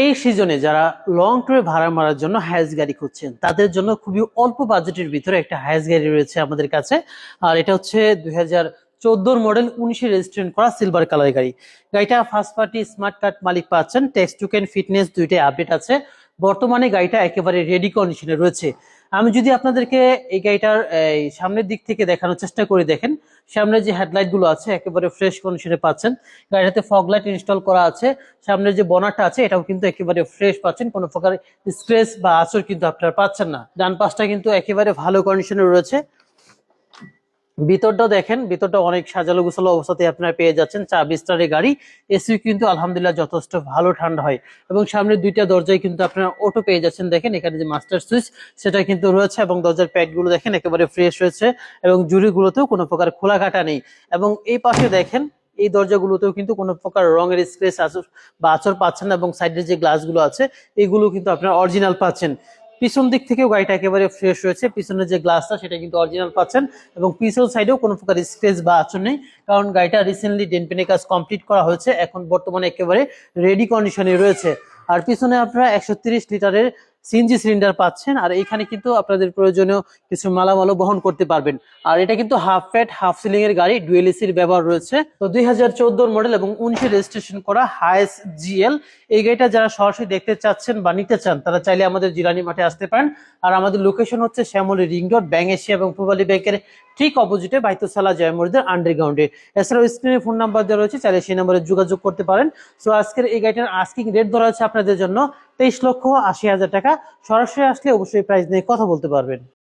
এই সিজনে যারা লং ট্যুরে ভাড়া মারার জন্য হায়াস গাড়ি খুঁজছেন, তাদের জন্য খুবই অল্প বাজেটের ভিতরে একটা হায়াস গাড়ি রয়েছে আমাদের কাছে। আর এটা হচ্ছে দুই চোদ্দোর মডেল উনিশে রেজিস্ট্রেন্ট করা সিলভার কালার গাড়ি। গাড়িটা ফার্স্ট পার্টি স্মার্ট কার্ড মালিক পাচ্ছেন টেক্সট টুকেন ফিটনেস দুইটাই আপডেট আছে। বর্তমানে গাড়িটা একেবারে রেডি কন্ডিশনে রয়েছে। আমি যদি আপনাদেরকে এই গাড়িটার সামনের দিক থেকে দেখানোর চেষ্টা করে দেখেন, সামনে যে হেডলাইটগুলো আছে, একেবারে ফ্রেশ কন্ডিশনে পাচ্ছেন। গাড়িটাতে ফগ লাইট ইনস্টল করা আছে। সামনের যে বনারটা আছে, এটাও কিন্তু একেবারে ফ্রেশ পাচ্ছেন। কোনো প্রকার স্ক্রেচ বা আচর কিন্তু আপনারা পাচ্ছেন না। ডান পাশটা কিন্তু একেবারে ভালো কন্ডিশনে রয়েছে। ভিতরটাও দেখেন, ভিতরটা অনেক সাজালো গুছালো অবস্থাতে আপনারা পেয়ে যাচ্ছেন। চা বিস্তারের গাড়ি এসি কিন্তু আলহামদুলিল্লাহ যথেষ্ট ভালো ঠান্ডা হয়। এবং সামনে দুইটা দরজায় কিন্তু আপনারা অটো পেয়ে যাচ্ছেন। দেখেন এখানে যে মাস্টার সুইচ সেটা কিন্তু রয়েছে এবং দরজার প্যাডগুলো দেখেন একেবারে ফ্রেশ রয়েছে এবং জুড়িগুলোতেও কোনো প্রকার খোলা কাটা নেই। এবং এই পাশে দেখেন, এই দরজাগুলোতেও কিন্তু কোনো প্রকার রঙের স্ক্রেচ আচর বা আচর পাচ্ছেন না এবং সাইডের যে গ্লাসগুলো আছে, এগুলো কিন্তু আপনারা অরিজিনাল পাচ্ছেন। পিছন দিক থেকেও গাড়িটা একেবারে ফ্রেশ রয়েছে। পিছনের যে গ্লাসটা সেটা কিন্তু অরিজিনাল পাচ্ছেন এবং পিছন সাইডেও কোনো প্রকার স্ক্রেচ বা আচর নেই। কারণ গাড়িটা রিসেন্টলি ডেনপেনের কাজ কমপ্লিট করা হয়েছে। এখন বর্তমানে একেবারে রেডি কন্ডিশনে রয়েছে। আর পিছনে আপনারা একশো লিটারের সিএনজি সিলিন্ডার পাচ্ছেন, আর এখানে কিন্তু আপনাদের প্রয়োজনীয় কিছু মালামালও বহন করতে পারবেন। আর এটা কিন্তু হাফ ফ্যাট হাফ সিলিং এর গাড়ি ডুয়েল এসির ব্যবহার রয়েছে। তো দুই মডেল এবং উনিশে রেজিস্ট্রেশন করা হাইস জিএল এই গাড়িটা যারা সরাসরি দেখতে চাচ্ছেন বা নিতে চান, তারা চাইলে আমাদের জিরানি মাঠে আসতে পারেন। আর আমাদের লোকেশন হচ্ছে Shyamoli ring road, bank Asia এবং পূবালী ব্যাংকের ঠিক অপোজিটে বাইতুসালা জয়মরিদের আন্ডারগ্রাউন্ডে এছাড়াও স্ক্রিনে ফোন নাম্বার দেওয়া রয়েছে, চাইলে সেই নম্বরে যোগাযোগ করতে পারেন। সো আজকের এই গাড়িটার আস্কিং রেট ধরা হচ্ছে আপনাদের জন্য তেইশ লক্ষ আশি হাজার টাকা। সরাসরি আসলে অবশ্যই প্রাইস নিয়ে কথা বলতে পারবেন।